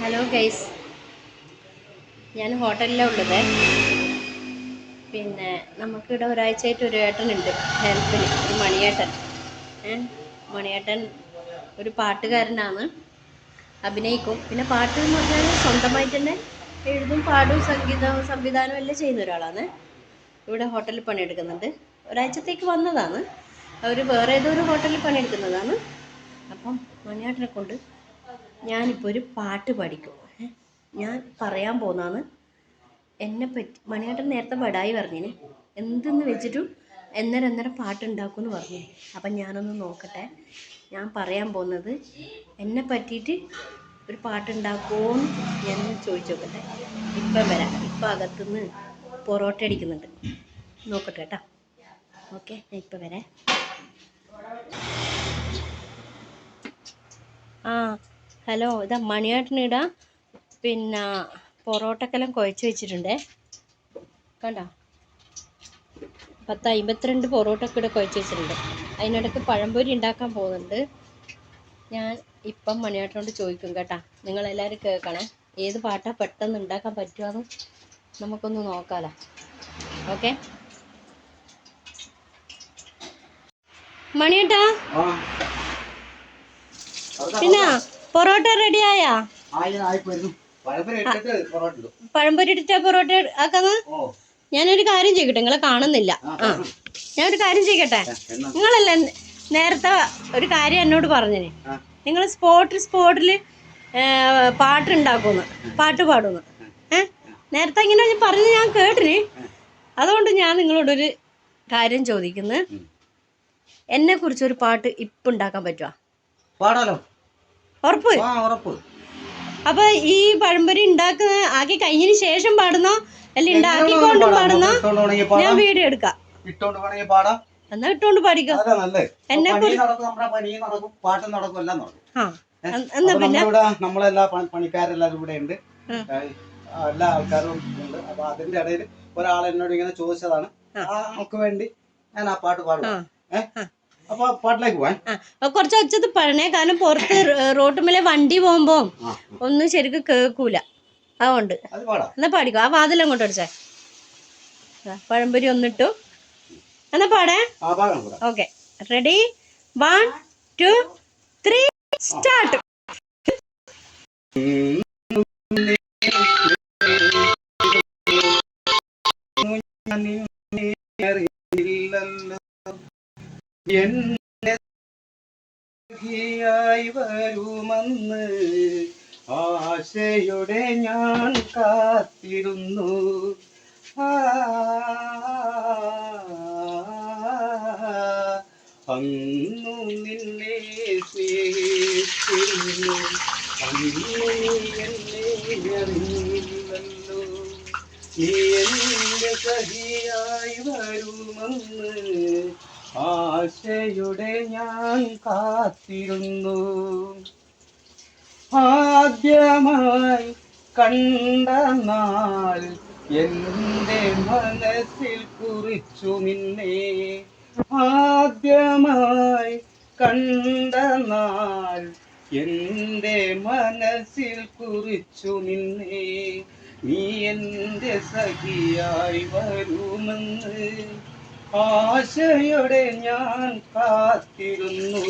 Hello guys ഞാൻ ഹോട്ടലിലാണ് ഉള്ളത്. പിന്നെ നമുക്കിവിടെ ഒരാഴ്ചയായിട്ട് ഒരു ഏട്ടനുണ്ട്. ഹെൽപ്പിന് ഒരു മണിയേട്ടൻ. മണിയേട്ടൻ ഒരു പാട്ടുകാരനാണ്. അഭിനയിക്കും. പിന്നെ പാട്ട് എന്ന് പറഞ്ഞാൽ സ്വന്തമായിട്ട് തന്നെ എഴുതും പാടും സംഗീതവും സംവിധാനവും എല്ലാം ചെയ്യുന്ന ഒരാളാണ്. ഇവിടെ ഹോട്ടലിൽ പണിയെടുക്കുന്നുണ്ട്. ഒരാഴ്ചത്തേക്ക് വന്നതാണ്. അവർ വേറെ ഏതോ ഒരു ഹോട്ടലിൽ പണിയെടുക്കുന്നതാണ്. അപ്പം മണിയേട്ടനെ കൊണ്ട് ഞാനിപ്പോൾ ഒരു പാട്ട് പഠിക്കും. ഞാൻ പറയാൻ പോകുന്നതാണ് എന്നെ പറ്റി മണിയേട്ടൻ നേരത്തെ വടായി പറഞ്ഞിന്. എന്തെന്ന് വെച്ചിട്ടും എന്നേരം എന്നേരം പാട്ടുണ്ടാക്കുമെന്ന് പറഞ്ഞു. അപ്പം ഞാനൊന്ന് നോക്കട്ടെ. ഞാൻ പറയാൻ പോകുന്നത് എന്നെ പറ്റിയിട്ട് ഒരു പാട്ടുണ്ടാക്കുമോ ഞാൻ ചോദിച്ചു നോക്കട്ടെ. ഇപ്പം വരാം. ഇപ്പം അകത്തുനിന്ന് പൊറോട്ട അടിക്കുന്നുണ്ട്. നോക്കട്ടെ കേട്ടോ. ഓക്കെ ഞാൻ ഇപ്പം വരാം. ആ ഹലോ ഇതാ മണിയാട്ടിനിടാ പിന്നെ പൊറോട്ടക്കെല്ലാം കുഴച്ച് വെച്ചിട്ടുണ്ടേ. കണ്ടോ? പത്ത് അമ്പത്തിരണ്ട് പൊറോട്ടൊക്കെ ഇവിടെ കുഴച്ച് വെച്ചിട്ടുണ്ട്. അതിനിടയ്ക്ക് പഴംപൊരി ഉണ്ടാക്കാൻ പോകുന്നുണ്ട്. ഞാൻ ഇപ്പം മണിയാട്ടിനോട് ചോദിക്കും കേട്ടാ നിങ്ങളെല്ലാവരും കേൾക്കണേ ഏത് പാട്ടാ പെട്ടെന്ന് ഉണ്ടാക്കാൻ പറ്റുമെന്ന് നമുക്കൊന്ന് നോക്കാലോ. ഓക്കെ? മണിയേട്ടാ. പിന്നെ? പൊറോട്ട റെഡിയായാ. പഴംപൊരി ഇട്ടിട്ട് പൊറോട്ട ആക്കാന്ന് ഞാനൊരു കാര്യം ചെയ്യട്ടെ നിങ്ങളെ കാണുന്നില്ല. ആ, ഞാനൊരു കാര്യം ചെയ്യട്ടെ? നിങ്ങളല്ലേ നേരത്തെ ഒരു കാര്യം എന്നോട് പറഞ്ഞേ നിങ്ങൾ സ്പോട്ടിൽ സ്പോട്ടിൽ പാട്ടുണ്ടാക്കുന്നു പാട്ട് പാടുന്നു ഏ? നേരത്തെ ഇങ്ങനെ പറഞ്ഞ് ഞാൻ കേട്ടിന്. അതുകൊണ്ട് ഞാൻ നിങ്ങളോടൊരു കാര്യം ചോദിക്കുന്നത്. എന്നെ കുറിച്ച് ഒരു പാട്ട് ഇപ്പം ഉണ്ടാക്കാൻ പറ്റുമോ പാടാലോ? ഉറപ്പ്? അപ്പൊ ഈ പഴംപൊരി ഉണ്ടാക്കുന്ന ആക്കി കഴിഞ്ഞതിന് ശേഷം പാടുന്നോ? അല്ല ഉണ്ടാക്കിക്കൊണ്ട് പാടാം. പാടുന്നോ? ഞാൻ വീഡിയോ എടുക്കാം. ഇട്ടോണ്ട് വേണമെങ്കിൽ പാടാം. എന്നാ ഇട്ടോണ്ട് പാടിക്കോ? എന്നെ പാട്ടും നടക്കും എല്ലാം പിന്നെ? നമ്മളെല്ലാ ഇവിടെ ഉണ്ട്. എല്ലാ ആൾക്കാരും ഉണ്ട്. അപ്പൊ അതിന്റെ ഇടയിൽ ഒരാൾ എന്നോട് ഇങ്ങനെ ചോദിച്ചതാണ്. ആ. നമുക്ക് ആൾക്ക് വേണ്ടി ഞാൻ ആ പാട്ട് പാടും ഏഹ് അപ്പൊ പാട്ടിലേക്ക് പോവാൻ. കുറച്ച് ഒച്ചത്ത് പറഞ്ഞേ കാരണം പുറത്ത് റോട്ടുമേലെ വണ്ടി പോകുമ്പോ ഒന്നും ശരിക്കും കേൾക്കൂല. അതുകൊണ്ട്. എന്നാ പാടിക്കോ. ആ വാതിൽ അങ്ങോട്ട് അടിച്ചേ പഴംപൊരി ഒന്നിട്ടു. എന്നാ പാടാം? Okay. Ready one two three start എന്നെ വരുമെന്ന് ആശയുടെ ഞാൻ കാത്തിരുന്നു. അന്നു നിന്നെ സ്നേഹിച്ചിരുന്നു. അന്നു എന്നെ അറിഞ്ഞില്ലല്ലോ നീ എന്റെ സഹിയായി വരുമെന്ന് ആശയുടെ ഞാൻ കാത്തിരുന്നു. ആദ്യമായി കണ്ട നാൾ എന്റെ മനസ്സിൽ കുറിച്ചു നിന്നെ. ആദ്യമായി കണ്ട നാൾ എന്റെ മനസ്സിൽ കുറിച്ചു നിന്നെ. നീ എന്റെ സഖിയായി വരുമെന്ന് ആശയോടെ ഞാൻ കാത്തിരുന്നു.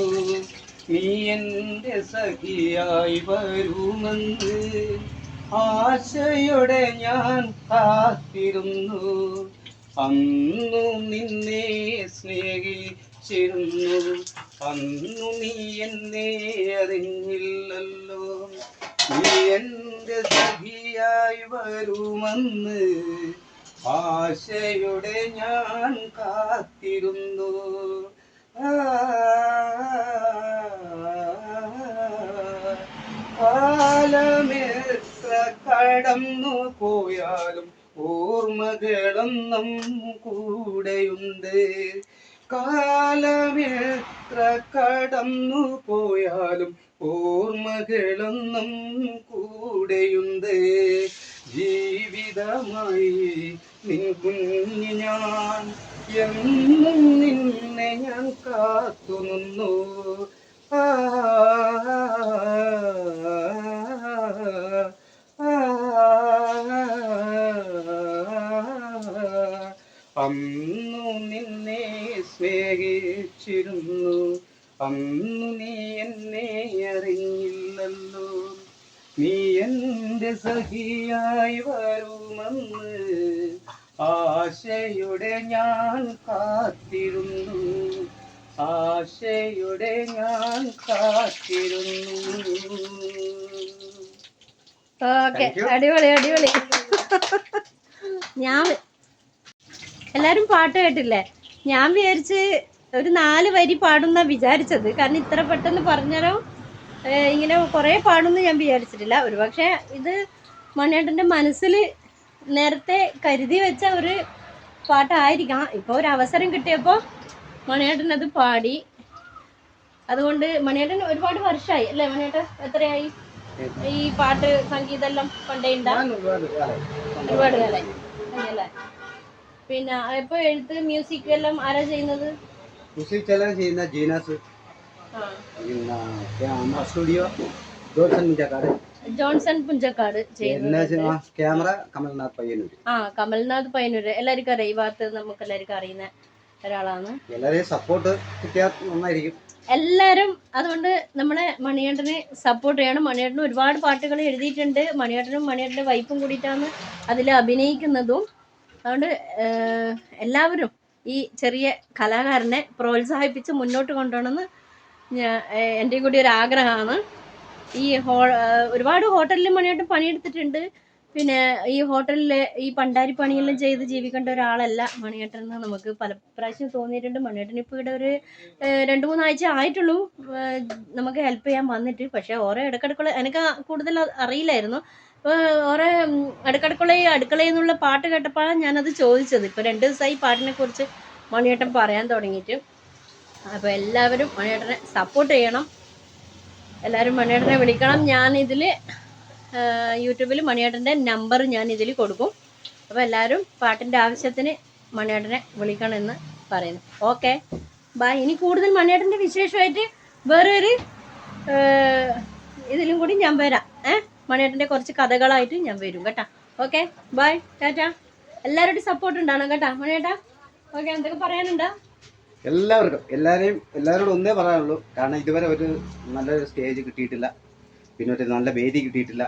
നീ എന്റെ സഖിയായി വരുമെന്ന് ആശയുടെ ഞാൻ കാത്തിരുന്നു. അന്നു നിന്നെ സ്നേഹിച്ചിരുന്നു. അന്നു നീ എന്നെ അറിഞ്ഞില്ലല്ലോ. നീ എന്റെ സഖിയായി വരുമെന്ന് ആശയോടെ ഞാൻ കാത്തിരുന്നു. കാലമെത്ര കടന്നു പോയാലും ഓർമ്മകളൊന്നും കൂടെയുണ്ട് കാലമെത്ര കടന്നു പോയാലും ഓർമ്മകളൊന്നും കൂടെയുണ്ട് ജീവിതമായി നിൻ കുഞ്ഞു ഞാൻ എന്നും നിന്നെ ഞാൻ കാത്തു നിന്നു. അന്നു നിന്നെ സ്നേഹിച്ചിരുന്നു. അന്നു നീ എന്നെ സഖിയായി വരുമെന്ന് ആശയുടെ ഞാൻ കാത്തിരുന്നു. ആശയുടെ ഞാൻ കാത്തിരുന്നു. ഓക്കെ. അടിപൊളി അടിപൊളി. ഞാൻ എല്ലാരും പാട്ട് കേട്ടില്ലേ? ഞാൻ വിചാരിച്ച് ഒരു നാല് വരി പാടുന്ന വിചാരിച്ചത്. കാരണം ഇത്ര പെട്ടെന്ന് പറഞ്ഞാലോ ഇങ്ങനെ കുറേ പാടുമെന്ന് ഞാൻ വിചാരിച്ചിട്ടില്ല. ഒരുപക്ഷെ ഇത് മണിയേട്ടന്റെ മനസ്സിൽ നേരത്തെ കരുതി വെച്ച ഒരു പാട്ടായിരിക്കാം ഇപ്പോൾ ഒരു അവസരം കിട്ടിയപ്പോൾ മണിയേട്ടൻ അത് പാടി. അതുകൊണ്ട് മണിയേട്ടൻ ഒരുപാട് വർഷമായി അല്ലേ മണിയേട്ടൻ? എത്രയായി? ഈ പാട്ട് സംഗീതെല്ലാം പണ്ടേ ഉണ്ടാകും ഒരുപാട് കാലായി. പിന്നെ ഇപ്പൊ എഴുത്ത് മ്യൂസിക് എല്ലാം ആരാ ചെയ്യുന്നത്? ചെയ്യുന്ന ജീനസ്. നമ്മുടെ സ്റ്റുഡിയോ ജോൺസൺ മുഞ്ചാക്കാട്. ജോൺസൺ പുഞ്ചക്കാട് ക്യാമറ കമൽനാഥ് പയ്യന്നൂര്. ആ കമൽനാഥ് പയ്യന്നൂര്. എല്ലാവർക്കും അറിയാം. ഈ ഭാഗത്ത് നമുക്ക് എല്ലാവർക്കും അറിയുന്ന ഒരാളാണ്. എല്ലാവരെയും സപ്പോർട്ട് കിട്ടിയാൽ നന്നായിരിക്കും. എല്ലാവരും അതുകൊണ്ട് നമ്മളെ മണിയേട്ടനെ സപ്പോർട്ട് ചെയ്യണം. മണിയേട്ടൻ ഒരുപാട് പാട്ടുകൾ എഴുതിയിട്ടുണ്ട്. മണിയേട്ടനും മണിയേട്ടന്റെ വൈഫും കൂടിയിട്ടാണ് അതിൽ അഭിനയിക്കുന്നതും. അതുകൊണ്ട് എല്ലാവരും ഈ ചെറിയ കലാകാരനെ പ്രോത്സാഹിപ്പിച്ച് മുന്നോട്ട് കൊണ്ടുപോകണമെന്ന് ഞാൻ എന്റെയും കൂടി ഒരു ആഗ്രഹമാണ്. ഈ ഹോ ഒരുപാട് ഹോട്ടലിൽ പണിയായിട്ട് പണിയെടുത്തിട്ടുണ്ട്. പിന്നെ ഈ ഹോട്ടലിൽ ഈ പണ്ടാരി പണിയെല്ലാം ചെയ്ത് ജീവിക്കേണ്ട ഒരാളല്ല മണിയേട്ടൻ എന്ന് നമുക്ക് പല പ്രാവശ്യം തോന്നിയിട്ടുണ്ട്. മണിയേട്ടൻ ഇപ്പോൾ ഇവിടെ ഒരു രണ്ട് മൂന്നാഴ്ച ആയിട്ടുള്ളൂ. നമുക്ക് ഹെൽപ്പ് ചെയ്യാൻ വന്നിട്ട്. പക്ഷേ ഓരോ ഇടക്കിടക്കുള്ള എനിക്ക് കൂടുതൽ അറിയില്ലായിരുന്നു. അപ്പോൾ ഓരോ ഇടക്കിടക്കുള്ള ഈ അടുക്കളയിൽ പാട്ട് കേട്ടപ്പോഴാണ് ഞാനത് ചോദിച്ചത്. ഇപ്പോൾ രണ്ട് ദിവസമായി പാട്ടിനെ കുറിച്ച് മണിയേട്ടൻ പറയാൻ തുടങ്ങിയിട്ട്. അപ്പോൾ എല്ലാവരും മണിയേട്ടനെ സപ്പോർട്ട് ചെയ്യണം. എല്ലാവരും മണിയേട്ടനെ വിളിക്കണം. ഞാൻ ഞാനിതിൽ യൂട്യൂബിൽ മണിയേട്ടന്റെ നമ്പർ ഞാൻ ഇതിൽ കൊടുക്കും. അപ്പോൾ എല്ലാവരും പാട്ടിന്റെ ആവശ്യത്തിന് മണിയേട്ടനെ വിളിക്കണമെന്ന് പറയുന്നു. ഓക്കെ ബൈ ഇനി കൂടുതൽ മണിയേട്ടന്റെ വിശേഷമായിട്ട് വേറെ ഒരു ഇതിലും കൂടി ഞാൻ വരാം. ഏ? മണിയേട്ടന്റെ കുറച്ച് കഥകളായിട്ട് ഞാൻ വരും കേട്ടാ. ഓക്കെ ബൈ ടാറ്റ എല്ലാവരുടെയും സപ്പോർട്ട് ഉണ്ടാണോ കേട്ടാ. മണിയേട്ടാ ഓക്കെ എന്തൊക്കെ പറയാനുണ്ടോ? എല്ലാവർക്കും എല്ലാവരെയും എല്ലാവരോടും ഒന്നേ പറയാനുള്ളൂ. കാരണം ഇതുവരെ ഒരു നല്ലൊരു സ്റ്റേജ് കിട്ടിയിട്ടില്ല. പിന്നെ ഒരു നല്ല വേദി കിട്ടിയിട്ടില്ല.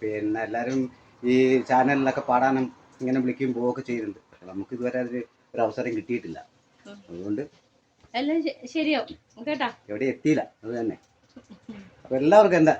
പിന്നെ എല്ലാവരും ഈ ചാനലിലൊക്കെ പാടാനും ഇങ്ങനെ വിളിക്കുകയും പോവുകയൊക്കെ ചെയ്യുന്നുണ്ട്. നമുക്ക് ഇതുവരെ ഒരു ഒരു അവസരം കിട്ടിയിട്ടില്ല. അതുകൊണ്ട് എല്ലാം ശ- ശരിയാവും. കേട്ടാ? എവിടെ എത്തിയില്ല. അത് തന്നെ. അപ്പൊ എല്ലാവർക്കും എന്താ?